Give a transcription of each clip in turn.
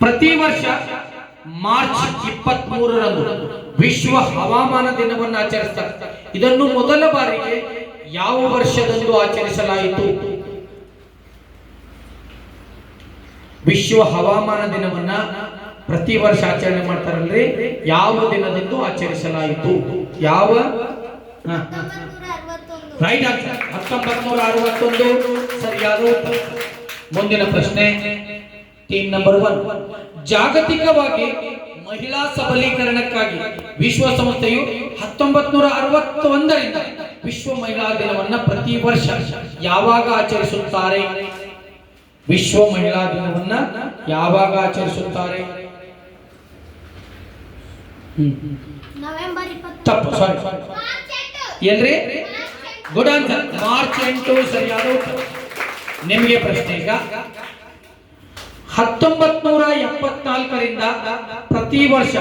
ಪ್ರತಿ ವರ್ಷ ಮಾರ್ಚ್ ಇಪ್ಪತ್ತ್ ಮೂರರಂದು ವಿಶ್ವ ಹವಾಮಾನ ದಿನವನ್ನು ಆಚರಿಸ್ತಾರೆ. ಇದನ್ನು ಮೊದಲ ಬಾರಿಗೆ ಯಾವ ವರ್ಷದಂದು ಆಚರಿಸಲಾಯಿತು? ವಿಶ್ವ ಹವಾಮಾನ ದಿನವನ್ನ ಪ್ರತಿ ವರ್ಷ ಆಚರಣೆ ಮಾಡ್ತಾರಲ್ರಿ? ಯಾವ ದಿನದಂದು ಆಚರಿಸಲಾಯಿತು? ಯಾವ? ರೈಟ್ ಹತ್ತೊಂಬತ್ ನೂರ ಅರವತ್ತೊಂದು. ಸರಿಯಾದ ಮುಂದಿನ ಪ್ರಶ್ನೆ. ಟೀಮ್ ನಂಬರ್ ಒನ್ ಜಾಗತಿಕವಾಗಿ ಮಹಿಳಾ ಸಬಲೀಕರಣಕ್ಕಾಗಿ ವಿಶ್ವಸಂಸ್ಥೆಯು ಹತ್ತೊಂಬತ್ ನೂರ ಅರವತ್ತೊಂದರಿಂದ ವಿಶ್ವ ಮಹಿಳಾ ದಿನವನ್ನ ಪ್ರತಿ ವರ್ಷ ಯಾವಾಗ ಆಚರಿಸುತ್ತಾರೆ? ವಿಶ್ವ ಮಹಿಳಾ ದಿನವನ್ನ ಯಾವಾಗ ಆಚರಿಸುತ್ತಾರೆ? ತಪ್ಪು ಸಾರಿ. ಎಲ್ರಿ. Good answer. ಮಾರ್ಚ್ ಎಂಟು ಸರಿಯಾದ ನಿಮಗೆ ಪ್ರಶ್ನೆ ಈಗ. ಹತ್ತೊಂಬತ್ ನೂರ ಎಪ್ಪತ್ನಾಲ್ಕರಿಂದ ಪ್ರತಿ ವರ್ಷ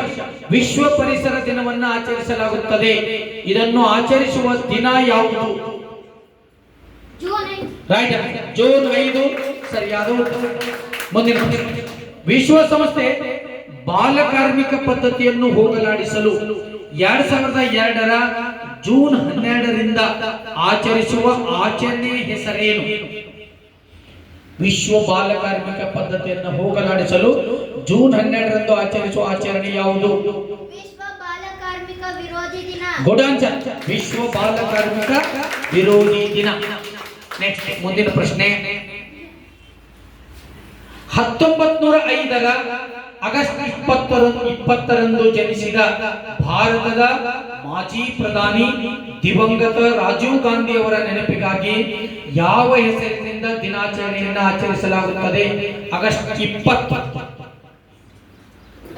ವಿಶ್ವ ಪರಿಸರ ದಿನವನ್ನು ಆಚರಿಸಲಾಗುತ್ತದೆ. ಇದನ್ನು ಆಚರಿಸುವ ದಿನ ಯಾವುದು? ಜೂನ್ ಐದು. ರೈಟ್. ಜೂನ್ ಐದು. ಸರಿಯಾದ ಮುಂದಿನ ವಿಶ್ವಸಂಸ್ಥೆ ವಿಶ್ವಸಂಸ್ಥೆ ಬಾಲಕಾರ್ಮಿಕ ಪದ್ಧತಿಯನ್ನು ಹೋಗಲಾಡಿಸಲು ಎರಡ್ ಸಾವಿರದ ಎರಡರ ಜೂನ್ ಹನ್ನೆರಡರಿಂದ ಆಚರಿಸುವ ಆಚರಣೆ ಹೆಸರೇನು? ವಿಶ್ವ ಬಾಲಕಾರ್ಮಿಕ ಪದ್ಧತಿಯನ್ನು ಹೋಗಲಾಡಿಸಲು ಜೂನ್ ಹನ್ನೆರಡರಂದು ಆಚರಿಸುವ ಆಚರಣೆ ಯಾವುದು? ವಿಶ್ವ ಬಾಲಕಾರ್ಮಿಕ ವಿರೋಧಿ ದಿನ. ಗುಡ್ ಆನ್ಸರ್ ವಿಶ್ವ ಬಾಲಕಾರ್ಮಿಕ ವಿರೋಧಿ ದಿನ. ನೆಕ್ಸ್ಟ್ ಮುಂದಿನ ಪ್ರಶ್ನೆ. ಹತ್ತೊಂಬತ್ ನೂರ ಐದರ ಆಗಸ್ಟ್ ಇಪ್ಪತ್ತರಂದು ಇಪ್ಪತ್ತರಂದು ಜನಿಸಿದ ಭಾರತದ ಮಾಜಿ ಪ್ರಧಾನಿ ದಿವಂಗತ ರಾಜೀವ್ ಗಾಂಧಿ ಅವರ ನೆನಪಿಗಾಗಿ ಯಾವ ಹೆಸರಿನಿಂದ ದಿನಾಚರಣೆಯನ್ನು ಆಚರಿಸಲಾಗುತ್ತದೆ? ಆಗಸ್ಟ್ ಇಪ್ಪತ್ತು.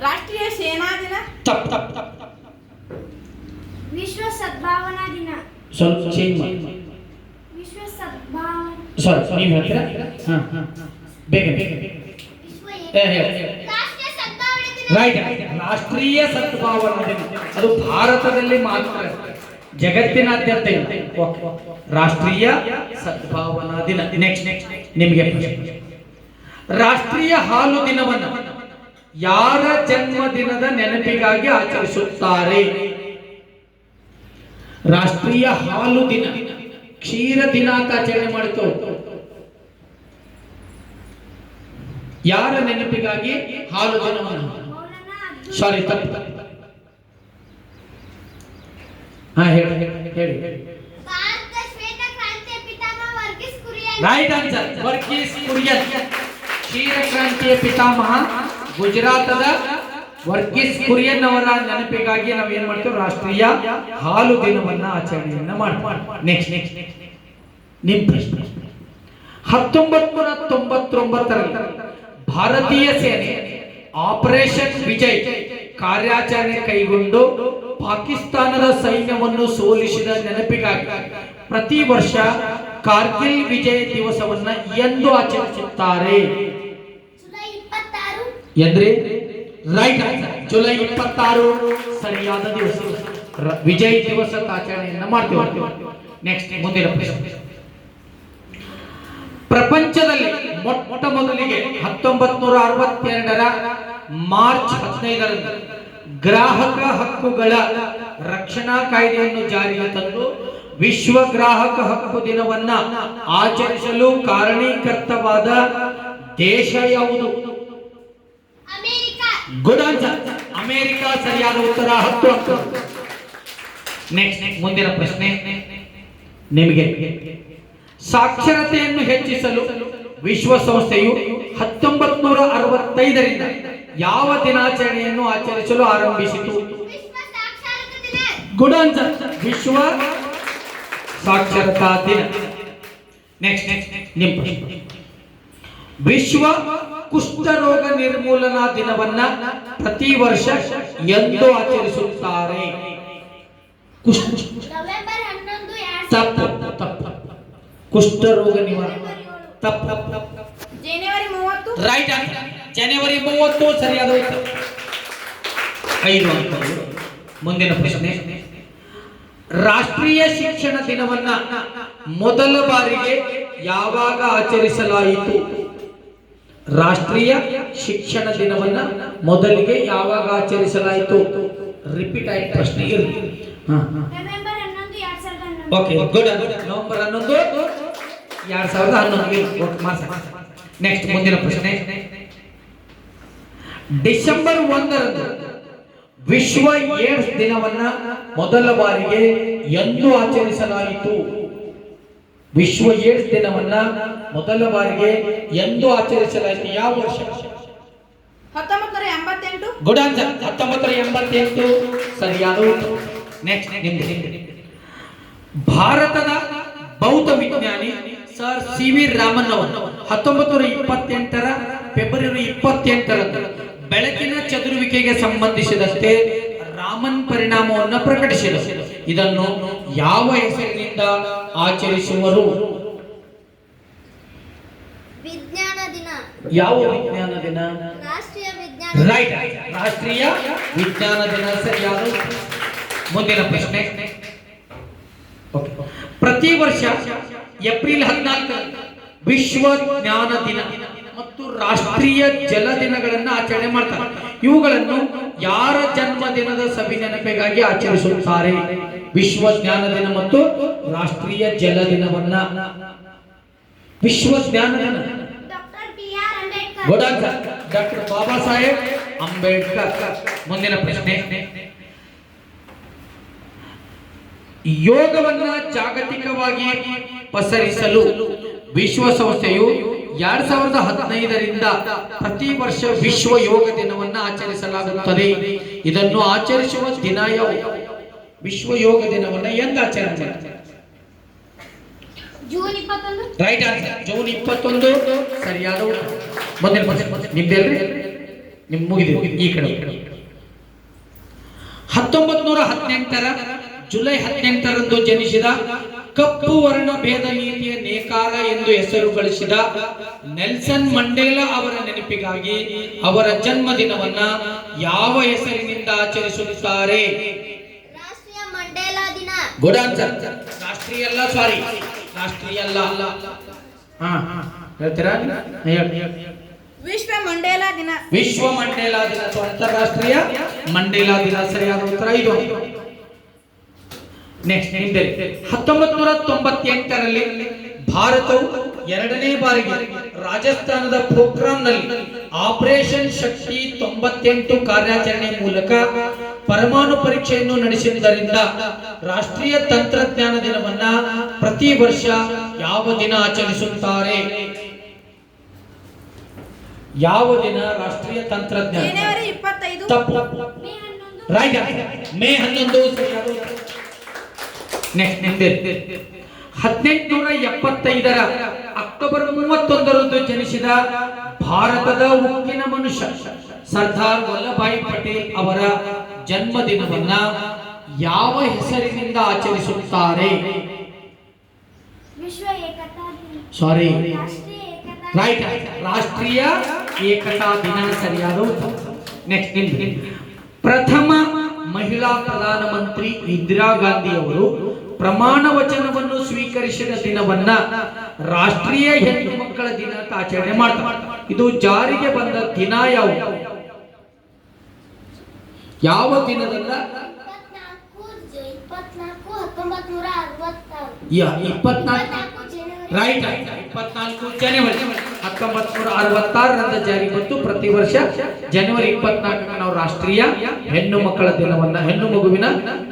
ರಾಷ್ಟ್ರೀಯ ಸೇನಾ ದಿನ? ತಪ್ ತಪ್ ತಪ್ ವಿಶ್ವ ಸದ್ಭಾವನಾ ದಿನ. ಸ್ವಲ್ಪ ಚೇಂಜ್ ಮಾಡಿ. ವಿಶ್ವ ಸದ್ಭಾವನಾ ಸಾರಿ ನೀವು ಹೇಳ್ತೀರಾ? ಹಾ ಹಾ ಬೇಗ ಬೇಗ ಏ, ಹೇಳಿ, ಹೇಳಿ. ರಾಷ್ಟ್ರೀಯ ಸದ್ಭಾವನಾ ದಿನ ರೈಟ್ ರಾಷ್ಟ್ರೀಯ ಸದ್ಭಾವನಾ ಅದು ಭಾರತದಲ್ಲಿ ಮಾತ್ರ ಜಗತ್ತಿನಾದ್ಯಂತ. ರಾಷ್ಟ್ರೀಯ ಸದ್ಭಾವನಾ ದಿನ. ನೆಕ್ಸ್ಟ್ ನೆಕ್ಸ್ಟ್ ನಿಮಗೆ. ರಾಷ್ಟ್ರೀಯ ಹಾಲು ದಿನವನ್ನು ಯಾರ ಜನ್ಮದಿನದ ನೆನಪಿಗಾಗಿ ಆಚರಿಸುತ್ತಾರೆ? ರಾಷ್ಟ್ರೀಯ ಹಾಲು ದಿನ. ಕ್ಷೀರ ದಿನ ಅಂತ ಆಚರಣೆ ಮಾಡ್ತೇವೆ. ಯಾರ ನೆನಪಿಗಾಗಿ ಹಾಲು ದಿನವನ್ನು? ಸಾರಿ ತಪ್ಪು ತಪ್ಪು. ಹಾ ಹೇಳಿ ಹೇಳಿ ಹೇಳಿ ಭಾರತ ಶ್ವೇತ ಕ್ರಾಂತಿಯ ಪಿತಾಮಹ ವರ್ಗೀಸ್ ಕುರಿಯನ್ ರೈಟ್ ಆನ್ಸರ್ ವರ್ಗೀಸ್ ಕುರಿಯನ್ ಕ್ಷೀರ ಕ್ರಾಂತಿಯ ಪಿತಾಮಹ ಗುಜರಾತದ ವರ್ಗೀಸ್ ಕುರಿಯನ್ ಅವರ ನೆನಪಿಗಾಗಿ ನಾವು ಏನ್ ಮಾಡ್ತೇವೆ ರಾಷ್ಟ್ರೀಯ ಹಾಲು ದಿನವನ್ನ ಆಚರಣೆಯನ್ನ ಮಾಡ್ತೀವಿ ನೆಕ್ಸ್ಟ್ ನೆಕ್ಸ್ಟ್ ನಿಮ್ ಪ್ರಶ್ನೆ ಹತ್ತೊಂಬತ್ ನೂರ ತೊಂಬತ್ತೊಂಬತ್ತರಲ್ಲಿ ಭಾರತೀಯ ಸೇನೆ ಆಪರೇಷನ್ ವಿಜಯ್ ಕಾರ್ಯಾಚರಣೆ ಕೈಗೊಂಡು ಪಾಕಿಸ್ತಾನದ ಸೈನ್ಯವನ್ನು ಸೋಲಿಸಿದ ನೆನಪಿಗಾಗಿ ಪ್ರತಿ ವರ್ಷ ಕಾರ್ಗಿಲ್ ವಿಜಯ ದಿವಸವನ್ನ ಎಂದು ಆಚರಿಸುತ್ತಾರೆ. ಎಂದ್ರೆ? ರೈಟ್ ಜುಲೈ ಇಪ್ಪತ್ತಾರು. ಸರಿಯಾದ ದಿವಸ. ವಿಜಯ್ ದಿವಸದ ಆಚರಣೆಯನ್ನ ಮಾಡ್ತೀವಿ. ನೆಕ್ಸ್ಟ್ ಮುಂದಿನ ಪ್ರಶ್ನೆ. ಪ್ರಪಂಚದಲ್ಲಿ ಮೊಟ್ಟ ಮೊದಲಿಗೆ ಹತ್ತೊಂಬತ್ ನೂರ ಅರವತ್ತೆರಡರ ಮಾರ್ಚ್ ಹದಿನೈದರಂದು ಗ್ರಾಹಕ ಹಕ್ಕುಗಳ ರಕ್ಷಣಾ ಕಾಯ್ದೆಯನ್ನು ಜಾರಿಗೆ ತಂದು ವಿಶ್ವ ಗ್ರಾಹಕ ಹಕ್ಕು ದಿನವನ್ನ ಆಚರಿಸಲು ಕಾರಣೀಕರ್ತವಾದ ದೇಶ ಯಾವುದು? ಅಮೆರಿಕಾ. ಗುಡ್ ಆನ್ಸರ್ ಅಮೆರಿಕ ಸರಿಯಾದ ಉತ್ತರ ಹತ್ತು ಅಂಕ ನೆಕ್ಸ್ಟ್ ಮುಂದಿನ ಪ್ರಶ್ನೆ. ನಿಮಗೆ. ಸಾಕ್ಷರತೆಯನ್ನು ಹೆಚ್ಚಿಸಲು ವಿಶ್ವಸಂಸ್ಥೆಯು ಹತ್ತೊಂಬತ್ ನೂರ ಅರವತ್ತೈದರಿಂದ ಯಾವ ದಿನಾಚರಣೆಯನ್ನು ಆಚರಿಸಲು ಆರಂಭಿಸಿತು? ಗುಡ್ ಆನ್ಸರ್ ವಿಶ್ವ ಸಾಕ್ಷರತಾ ದಿನ. ನೆಕ್ಸ್ಟ್ ನೆಕ್ಸ್ಟ್ ನಿಮ್ ಪ್ರಶ್ನೆ. ವಿಶ್ವ ಕುಷ್ಠರೋಗ ನಿರ್ಮೂಲನಾ ದಿನವನ್ನ ಪ್ರತಿ ವರ್ಷ ಎಂದು ಆಚರಿಸುತ್ತಾರೆ. ಕುಷ್ಠ. ಕುಷ್ಠರೋಗ ನಿವಾರಣೆ ತಪ್ಪು ಜನವರಿ ಮೂವತ್ತು. ರೈಟ್ ಜನವರಿ ಮೂವತ್ತು ಸರಿಯಾದ ಉತ್ತರ. ಐದು ಅಂತ ಮುಂದಿನ ಪ್ರಶ್ನೆ. ರಾಷ್ಟ್ರೀಯ ಶಿಕ್ಷಣ ದಿನವನ್ನ ಮೊದಲ ಬಾರಿಗೆ ಯಾವಾಗ ಆಚರಿಸಲಾಯಿತು? ರಾಷ್ಟ್ರೀಯ ಶಿಕ್ಷಣ ದಿನವನ್ನ ಮೊದಲಿಗೆ ಯಾವಾಗ ಆಚರಿಸಲಾಯಿತು? ರಿಪೀಟ್ ಆಯ್ತು ಪ್ರಶ್ನೆ. ಹನ್ನೊಂದು ಓಕೆ ಗುಡ್ ನವೆಂಬರ್ ಹನ್ನೊಂದು ಎರಡ್ ಸಾವಿರದ ಹನ್ನೊಂದು ನೆಕ್ಸ್ಟ್ ಮುಂದಿನ ಪ್ರಶ್ನೆ. ಡಿಸೆಂಬರ್ ಒಂದರಂದು ವಿಶ್ವ ಏಡ್ಸ್ ದಿನವನ್ನ ಮೊದಲ ಬಾರಿಗೆ ಎಂದು ಆಚರಿಸಲಾಯಿತು. ವಿಶ್ವ ಏಡ್ಸ್ ದಿನವನ್ನ ಮೊದಲ ಬಾರಿಗೆ ಎಂದು ಆಚರಿಸಲಾಯಿತು. ಯಾವ ವರ್ಷ? ಎಂಬತ್ತೆಂಟು. ಗುಡ್ ಆನ್ಸರ್ ಹತ್ತೊಂಬತ್ತರ ಎಂಬತ್ತೆಂಟು. ಸರಿಯಾದ ನೆಕ್ಸ್ಟ್ ಭಾರತದ ಬೌದ್ಧ ವಿಜ್ಞಾನಿ ಸರ್ ಸಿ ವಿ ರಾಮನ್ ಅವರು ಹತ್ತೊಂಬತ್ತು ನೂರ ಇಪ್ಪತ್ತೆಂಟರ ಫೆಬ್ರವರಿ ಇಪ್ಪತ್ತೆಂಟರಂದು ಬೆಳಕಿನ ಚದುರುವಿಕೆಗೆ ಸಂಬಂಧಿಸಿದಂತೆ ರಾಮನ್ ಪರಿಣಾಮವನ್ನು ಪ್ರಕಟಿಸಿದರು. ಇದನ್ನು ಯಾವ ಹೆಸರಿನಿಂದ ಆಚರಿಸುವರು? ವಿಜ್ಞಾನ ದಿನ. ಯಾವ ವಿಜ್ಞಾನ ದಿನ? ರಾಷ್ಟ್ರೀಯ ವಿಜ್ಞಾನ ರೈಟ್. ರಾಷ್ಟ್ರೀಯ ವಿಜ್ಞಾನ ದಿನ ಸರಿಯಾದ ಮುಂದಿನ ಪ್ರಶ್ನೆ. ಪ್ರತಿ ವರ್ಷ ಏಪ್ರಿಲ್ ಹದಿನಾಲ್ಕು ವಿಶ್ವ ಜ್ಞಾನ ದಿನ ಮತ್ತು ರಾಷ್ಟ್ರೀಯ ಜಲ ದಿನಗಳನ್ನು ಆಚರಣೆ ಮಾಡ್ತಾರೆ. ಇವುಗಳನ್ನು ಯಾರ ಜನ್ಮದಿನದ ಸಭೆ ನೆನಪಿಗಾಗಿ ಆಚರಿಸುತ್ತಾರೆ? ವಿಶ್ವ ಜ್ಞಾನ ದಿನ ಮತ್ತು ರಾಷ್ಟ್ರೀಯ ಜಲ ದಿನವನ್ನ. ವಿಶ್ವ ಜ್ಞಾನ ದಿನ. ಡಾಕ್ಟರ್ ಬಾಬಾ ಸಾಹೇಬ್ ಅಂಬೇಡ್ಕರ್. ಮುಂದಿನ ಪ್ರಶ್ನೆ. ಯೋಗವನ್ನ ಜಾಗತಿಕವಾಗಿ ಪಸರಿಸಲು ವಿಶ್ವಸಂಸ್ಥೆಯು ಎರಡ್ ಸಾವಿರದ ಹದಿನೈದರಿಂದ ಪ್ರತಿ ವರ್ಷ ವಿಶ್ವ ಯೋಗ ದಿನವನ್ನ ಆಚರಿಸಲಾಗುತ್ತದೆ. ಇದನ್ನು ಆಚರಿಸುವ ದಿನ ವಿಶ್ವ ಯೋಗ ದಿನವನ್ನು ಎಂದ ಆಚರಣೆ ಮಾಡ್ತಾರೆ. ರೈಟ್ ಆನ್ಸರ್ ಜೂನ್ ಇಪ್ಪತ್ತೊಂದು ಸರಿಯಾದ ಮೊದಲ ನಿಮ್ದೆಲ್ರಿ? ನಿಮ್ ಮುಗಿದು ಈ ಕಡೆ ಹತ್ತೊಂಬತ್ ನೂರ ಹದಿನೆಂಟರ ಜುಲೈ ಹದಿನೆಂಟರಂದು ಜನಿಸಿದ ಕಪ್ಪು ವರ್ಣ ಭೇದ ನೀತಿಯ ನೇಕಾರ ಎಂದು ಹೆಸರು ಗಳಿಸಿದ ನೆಲ್ಸನ್ ಮಂಡೇಲಾ ಅವರ ನೆನಪಿಗಾಗಿ ಅವರ ಜನ್ಮದಿನವನ್ನ ಯಾವ ಹೆಸರಿನಿಂದ ಆಚರಿಸುತ್ತಾರೆ? ರಾಷ್ಟ್ರೀಯ ಮಂಡೇಲಾ ದಿನ. ಗುಡ್ ಆನ್ಸರ್ ರಾಷ್ಟ್ರೀಯ ಅಲ್ಲ ಸಾರಿ ರಾಷ್ಟ್ರೀಯ ಅಲ್ಲ. ಹಾ ಹೇಳ್ತೀರಾ? ಹೇಳಿ. ವಿಶ್ವ ಮಂಡೇಲಾ ದಿನ. ವಿಶ್ವ ಮಂಡೇಲಾ ದಿನ. ಅಂತಾರಾಷ್ಟ್ರೀಯ ಮಂಡೇಲಾ ದಿನ. ಸರಿಯಾದ ಉತ್ತರ ಇದು. ನೆಕ್ಸ್ಟ್ ಹಿಂದೆ. ಹತ್ತೊಂಬತ್ತು ನೂರ ತೊಂಬತ್ತೆಂಟರಲ್ಲಿ ಭಾರತವು ಎರಡನೇ ಬಾರಿಗೆ ರಾಜಸ್ಥಾನದ ಪ್ರೋಗ್ರಾಂನಲ್ಲಿ ಆಪರೇಷನ್ ಶಕ್ತಿ ತೊಂಬತ್ತೆಂಟು ಕಾರ್ಯಾಚರಣೆ ಮೂಲಕ ಪರಮಾಣು ಪರೀಕ್ಷೆಯನ್ನು ನಡೆಸಿದ್ದರಿಂದ ರಾಷ್ಟ್ರೀಯ ತಂತ್ರಜ್ಞಾನ ದಿನವನ್ನ ಪ್ರತಿ ವರ್ಷ ಯಾವ ದಿನ ಆಚರಿಸುತ್ತಾರೆ? ಯಾವ ದಿನ ರಾಷ್ಟ್ರೀಯ ತಂತ್ರಜ್ಞಾನ? ತಪ್ಪು. ರೈಟ್ ಮೇ ಹನ್ನೊಂದು. ನೆಕ್ಸ್ಟ್ ಹದಿನೆಂಟುನೂರ ಎಪ್ಪತ್ತೈದರ ಅಕ್ಟೋಬರ್ ಮೂವತ್ತೊಂದರಂದು ಜನಿಸಿದ ಭಾರತದ ಉಕ್ಕಿನ ಮನುಷ್ಯ ಸರ್ದಾರ್ ವಲ್ಲಭಾಯಿ ಪಟೇಲ್ ಅವರ ಜನ್ಮದಿನವನ್ನ ಯಾವ ಹೆಸರಿನಿಂದ ಆಚರಿಸುತ್ತಾರೆ? ಸಾರಿ ರೈಟ್ ರಾಷ್ಟ್ರೀಯ ಏಕತಾ ದಿನ. ಸರಿಯಾದ ನೆಕ್ಸ್ಟ್ ಪ್ರಥಮ ಮಹಿಳಾ ಪ್ರಧಾನಮಂತ್ರಿ ಇಂದಿರಾ ಗಾಂಧಿ ಅವರು ಪ್ರಮಾಣ ವಚನವನ್ನು ಸ್ವೀಕರಿಸಿದ ದಿನವನ್ನ ರಾಷ್ಟ್ರೀಯ ಹೆಣ್ಣು ಮಕ್ಕಳ ದಿನ ಅಂತ ಆಚರಣೆ ಮಾಡ್ತಾರೆ. ಇದು ಜಾರಿಗೆ ಬಂದ ದಿನ ಯಾವ ಯಾವ ದಿನದಲ್ಲ? ಇಪ್ಪತ್ನಾಲ್ಕು ಜನವರಿ. ಹತ್ತೊಂಬತ್ ನೂರ ಅರವತ್ತಾರರಿಂದ ಜಾರಿ ಬಂತು ಪ್ರತಿ ವರ್ಷ ಜನವರಿ ಇಪ್ಪತ್ನಾಲ್ಕಕ್ಕೆ ನಾವು ರಾಷ್ಟ್ರೀಯ ಹೆಣ್ಣು ಮಕ್ಕಳ ದಿನವನ್ನ, ಹೆಣ್ಣು ಮಗುವಿನ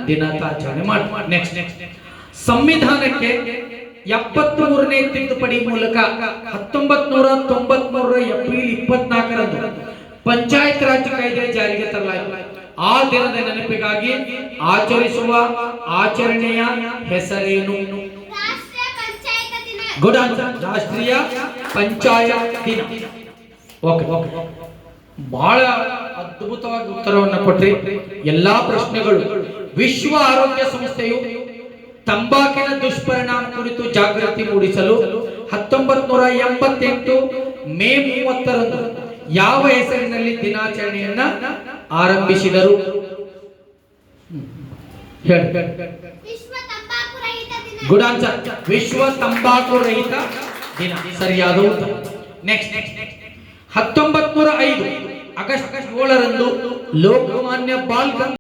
ದಿನ ಅಂತ ಆಚರಣೆ ನೆಕ್ಸ್ಟ್ ನೆಕ್ಸ್ಟ್ ಸಂವಿಧಾನಕ್ಕೆ ಎಪ್ಪತ್ತ್ ಮೂರನೇ ತಿದ್ದುಪಡಿ ಮೂಲಕ ಹತ್ತೊಂಬತ್ ನೂರ ತೊಂಬತ್ ಮೂರರ ಏಪ್ರಿಲ್ ಇಪ್ಪತ್ನಾಲ್ಕರಂದು ಪಂಚಾಯತ್ ರಾಜ್ ಕಾಯ್ದೆ ಜಾರಿಗೆ ತರಲಾಯಿತು. ಆ ದಿನದ ನೆನಪಿಗಾಗಿ ಆಚರಿಸುವ ಆಚರಣೆಯ ಹೆಸರೇನು? ಗುಡ್ ಆನ್ಸರ್ ರಾಷ್ಟ್ರೀಯ ಪಂಚಾಯತ್ ದಿನ ಓಕೆ ಬಹಳ ಅದ್ಭುತವಾಗಿ ಉತ್ತರವನ್ನು ಕೊಟ್ರಿ ಎಲ್ಲಾ ಪ್ರಶ್ನೆಗಳು ವಿಶ್ವ ಆರೋಗ್ಯ ಸಂಸ್ಥೆಯು ತಂಬಾಕಿನ ದುಷ್ಪರಿಣಾಮ ಕುರಿತು ಜಾಗೃತಿ ಮೂಡಿಸಲು ಹತ್ತೊಂಬತ್ ನೂರ ಎಂಬತ್ತೆಂಟು ಮೇ ಮೂವತ್ತರಂದು ಯಾವ ಹೆಸರಿನಲ್ಲಿ ದಿನಾಚರಣೆಯನ್ನ ಆರಂಭಿಸಿದರು. ಹೇಳಿ ವಿಶ್ವ ತಂಬಾಕು ರಹಿತ ದಿನ ಗುಡ್ ಆನ್ಸರ್ ವಿಶ್ವ ತಂಬಾಕು ರಹಿತ ದಿನ. ಸರಿಯಾದ ನೆಕ್ಸ್ಟ್ ಹತ್ತೊಂಬತ್ ನೂರ ಐದು, ಆಗಸ್ಟ್ ಏಳರಂದು ಲೋಕಮಾನ್ಯ ಬಾಲ್